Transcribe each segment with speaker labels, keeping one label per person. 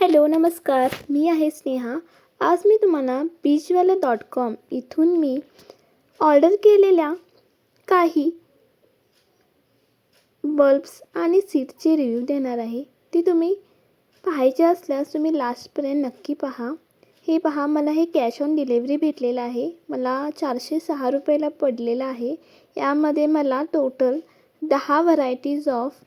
Speaker 1: Hello नमस्कार. मी आहे स्नेहा. आज मी तुम्हाला बीजवाला डॉट कॉम इथून मी ऑर्डर केलेल्या काही बल्ब्स आणि सीटचे रिव्ह्यू देणार आहे. ती तुम्ही पाहायचे असल्यास तुम्ही लास्टपर्यंत नक्की पहा. हे पहा मला हे कॅश ऑन डिलेवरी भेटलेलं आहे. मला चारशे सहा रुपयाला पडलेलं आहे. यामध्ये मला टोटल दहा व्हरायटीज ऑफ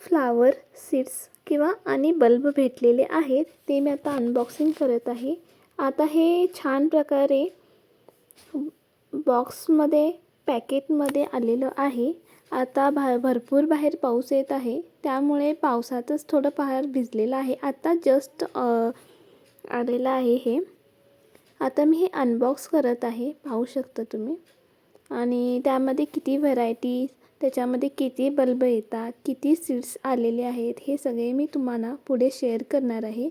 Speaker 1: फ्लावर सीड्स किंवा आणि बल्ब भेटलेले आहेत ते मी आता अनबॉक्सिंग करत आहे. आता हे छान प्रकारे बॉक्समध्ये पॅकेटमध्ये आलेलं आहे. आता भा भरपूर बाहेर पाऊस येत आहे. त्यामुळे पावसातच थोडं फार भिजलेलं आहे. आता जस्ट आलेलं आहे हे. आता मी हे अनबॉक्स करत आहे. पाहू शकता तुम्ही. आणि त्यामध्ये किती व्हरायटी त्याच्यामध्ये किती बल्ब येतात किती सीड्स आलेले आहेत हे सगळे मी तुम्हाला पुढे शेअर करणार आहे.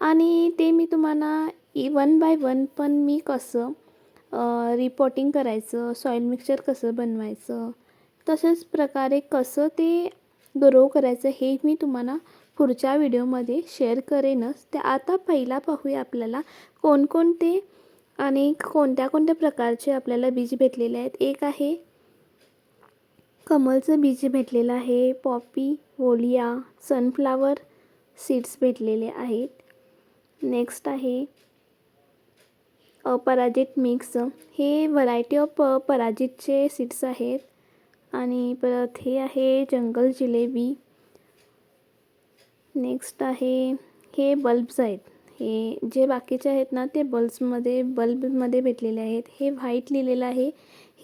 Speaker 1: आणि ते मी तुम्हाला ई वन बाय वन पण मी कसं रिपोर्टिंग करायचं सॉईल मिक्सचर कसं बनवायचं तसंच प्रकारे कसं ते ग्रो करायचं हे मी तुम्हाला पुढच्या व्हिडिओमध्ये शेअर करेनच. ते आता पहिला पाहूया आपल्याला कोणकोणते आणि कोणत्या कोणत्या प्रकारचे आपल्याला बीज भेटलेले आहेत. एक आहे कमलचं बीज भेटलेलं आहे. पॉपी वोलिया सनफ्लावर सीड्स भेटलेले आहेत. नेक्स्ट आहे पराजित मिक्स. हे व्हरायटी ऑफ पराजितचे सीड्स आहेत. आणि परत हे आहे जंगल जिलेबी. नेक्स्ट आहे हे बल्ब्स आहेत. हे जे बाकीचे आहेत ना ते बल्ब्समध्ये बल्बमध्ये भेटलेले आहेत. हे व्हाईट लिहिलेलं आहे.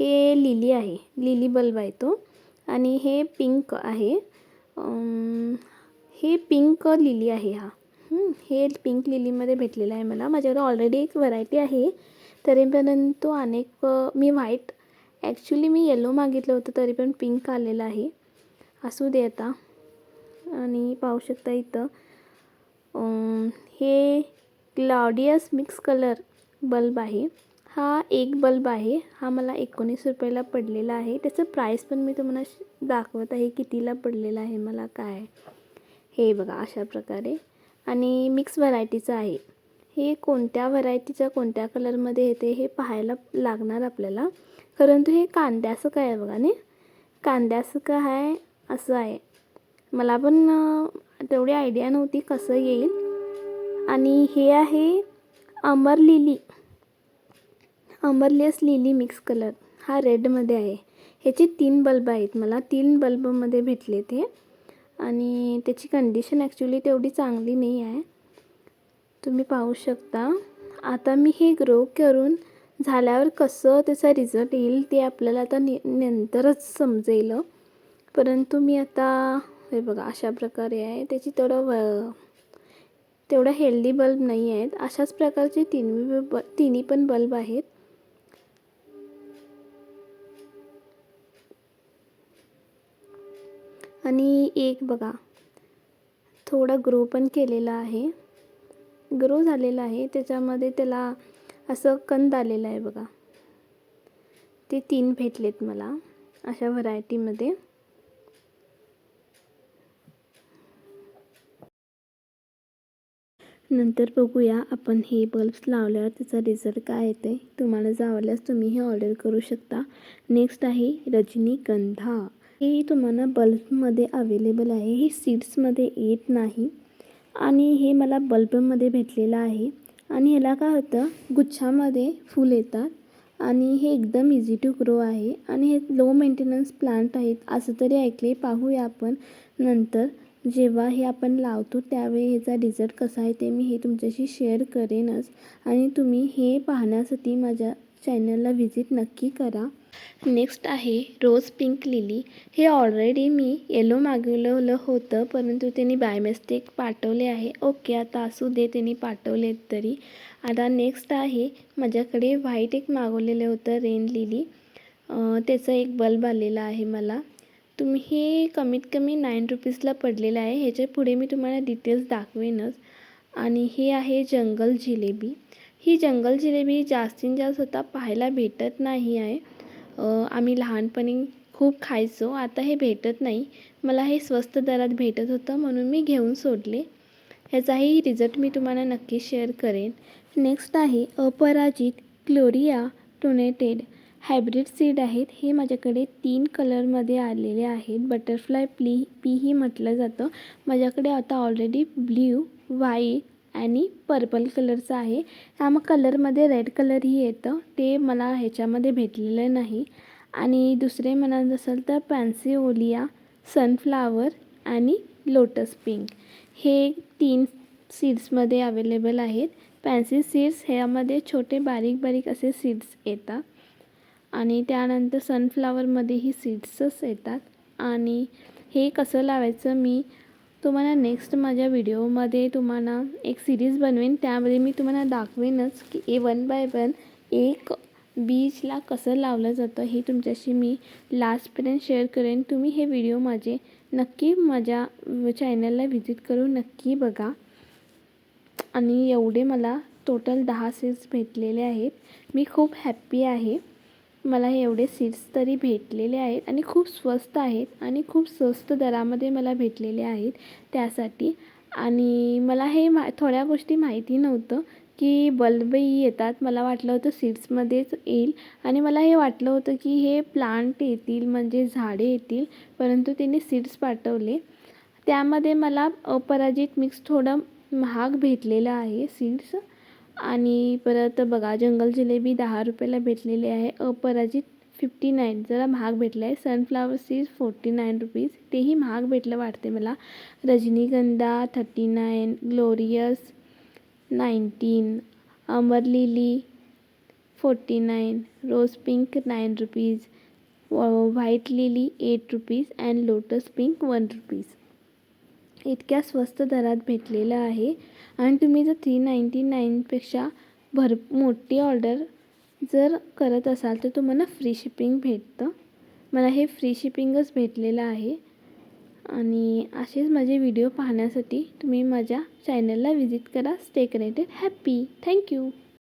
Speaker 1: हे लिली आहे. लिली बल्ब आहे तो. आणि हे पिंक आहे. हे पिंक लिली आहे हा. हे पिंक लिलीमध्ये भेटलेलं आहे मला. माझ्याकडे ऑलरेडी एक व्हरायटी आहे. तरीपर्यंत अनेक मी व्हाईट ॲक्च्युली मी येलो मागितलं होतं तरी पण पिंक आलेलं आहे. असू दे आता. आणि पाहू शकता इथं. हे क्लाउडियस मिक्स कलर बल्ब आहे. हा एक बल्ब आहे. हा मला एकोणीस रुपयाला पडलेला आहे. त्याचं प्राईस पण मी तुम्हाला दाखवत आहे कितीला पडलेलं आहे मला काय. हे बघा अशा प्रकारे. आणि मिक्स व्हरायटीचं आहे. हे कोणत्या व्हरायटीचं कोणत्या कलरमध्ये येते हे पाहायला लागणार आपल्याला. परंतु हे कांद्याचं काय आहे बघा ने? कांद्याचं काय आहे असं आहे. मला पण तेवढी आयडिया नव्हती कसं येईल. आणि हे आहे अमर lily. Amaryllis lily mix colour. हा रेडमध्ये आहे. ह्याचे तीन बल्ब आहेत. मला तीन बल्बमध्ये भेटले ते. आणि त्याची कंडिशन ॲक्च्युली तेवढी चांगली नाही आहे. तुम्ही पाहू शकता. आता मी हे ग्रो करून झाल्यावर कसं त्याचा रिझल्ट येईल ते आपल्याला आता नि नंतरच समजेल. परंतु मी आता हे बघा अशा प्रकारे आहे. त्याची तेवढं व तेवढा हेल्दी बल्ब नाही आहेत. अशाच प्रकारचे तिन्ही ब तिन्ही पण बल्ब आहेत. आणि एक बघा थोडा ग्रो पण केलेला आहे. ग्रो झालेला आहे. त्याच्यामध्ये त्याला असं कंद आलेलं आहे बघा. ते तीन भेटलेत मला अशा व्हरायटीमध्ये नंतर बघूया आपण हे बल्ब्स लावल्यावर त्याचा रिझल्ट काय येते तुम्हाला जावल्यास आवडल्यास तुम्ही हे ऑर्डर करू शकता. नेक्स्ट आहे रजनीगंधा. हे तुम्हाला बल्बमध्ये अवेलेबल आहे. हे सीड्समध्ये येत नाही. आणि हे मला बल्बमध्ये भेटलेलं आहे. आणि ह्याला काय होतं? गुच्छामध्ये फूल येतात. आणि हे एकदम इझी टू ग्रो आहे. आणि हे लो मेंटेनन्स प्लांट आहेत. असं तरी ऐकले पाहूया आपण नंतर. जेव्हा हे आपण लावतो त्यावेळी ह्याचा रिझल्ट कसा आहे ते मी हे तुमच्याशी शेअर करेनच. आणि तुम्ही हे पाहण्यासाठी माझ्या चॅनलला व्हिजिट नक्की करा. नेक्स्ट आहे रोज पिंक लिली हे ऑलरेडी मी येलो मागवलेलं होतं परंतु त्यांनी बाय मिस्टेक पाठवले आहे. ओके आता असू दे त्यांनी पाठवलेत तरी. आता नेक्स्ट आहे माझ्याकडे व्हाईट एक मागवलेलं होतं रेन लिली त्याचं एक बल्ब आलेला आहे मला. तुम्ही हे कमीत कमी नाईन रुपीजला पडलेलं आहे. ह्याच्या पुढे मी तुम्हाला डिटेल्स दाखवेनच. आणि हे आहे जंगल जिलेबी. ही जंगल जिलेबी जास्तीत जास्त आता पाहायला भेटत नाही आहे. आम्ही लहानपणी खूप खायचो. आता हे भेटत नाही. मला हे स्वस्त दरात भेटत होतं म्हणून मी घेऊन सोडले. ह्याचाही रिझल्ट मी तुम्हाला नक्की शेअर करेन. नेक्स्ट आहे अपराजित क्लोरिया टोनेटेड हायब्रिड सीड आहेत. हे माझ्याकडे तीन कलरमध्ये आलेले आहेत. बटरफ्लाय प्ली पीही म्हटलं जातं. माझ्याकडे आता ऑलरेडी ब्ल्यू व्हाईट आणि पर्पल कलरचं आहे. ह्या मग कलरमध्ये रेड कलरही येतं. ते मला ह्याच्यामध्ये भेटलेलं नाही. आणि दुसरे म्हणाल असेल तर पॅन्सी ओलिया सनफ्लावर आणि लोटस पिंक. हे तीन सीड्समध्ये अवेलेबल आहेत. पॅन्सी सीड्स ह्यामध्ये छोटे बारीक बारीक असे सीड्स येतात. आणि त्यानंतर सनफ्लावरमध्येही सीड्सच येतात. आणि हे कसं लावायचं मी तुम्हाला नेक्स्ट माझ्या व्हिडिओमध्ये तुम्हाला एक सिरीज बनवेन. त्यामध्ये मी तुम्हाला दाखवेनच की ए वन बाय वन एक बीजला कसं लावलं जातं हे तुमच्याशी मी लास्टपर्यंत शेअर करेन. तुम्ही हे व्हिडिओ माझे नक्की माझ्या चॅनलला व्हिजिट करून नक्की बघा. आणि एवढे मला टोटल दहा सीट्स भेटलेले आहेत. मी खूप हॅप्पी आहे. मला हे एवढे सीड्स तरी भेटलेले आहेत आणि खूप स्वस्त आहेत आणि खूप स्वस्त दरामध्ये मला भेटलेले आहेत त्यासाठी. आणि मला हे मा थोड्या गोष्टी माहिती नव्हतं की बल्बही येतात. मला वाटलं होतं सीड्समध्येच येईल. आणि मला हे वाटलं होतं की हे प्लांट येतील म्हणजे झाडे येतील परंतु त्यांनी सीड्स पाठवले. त्यामध्ये मला अपराजित मिक्स थोडं महाग भेटलेलं आहे सीड्स आणि परत बघा जंगल जिलेबी दहा रुपयाला भेटलेली आहे. अपराजित फिफ्टी नाईन जरा महाग भेटलं आहे sunflower seeds forty nine rupees तेही महाग भेटलं वाटते मला. रजनीगंधा thirty nine glorious nineteen Amar lily forty nine rose pink nine rupees white lily eight rupees and lotus pink one rupees इतक्या स्वस्त दरात भेटलेलं आहे. आणि तुम्ही जर थ्री नाईंटी नाईनपेक्षा भर मोठी ऑर्डर जर करत असाल तर तुम्हाला फ्री शिपिंग भेटतं. मला हे फ्री शिपिंगच भेटलेलं आहे. आणि असेच माझे व्हिडिओ पाहण्यासाठी तुम्ही माझ्या चॅनलला व्हिजिट करा. Stay connected happy thank you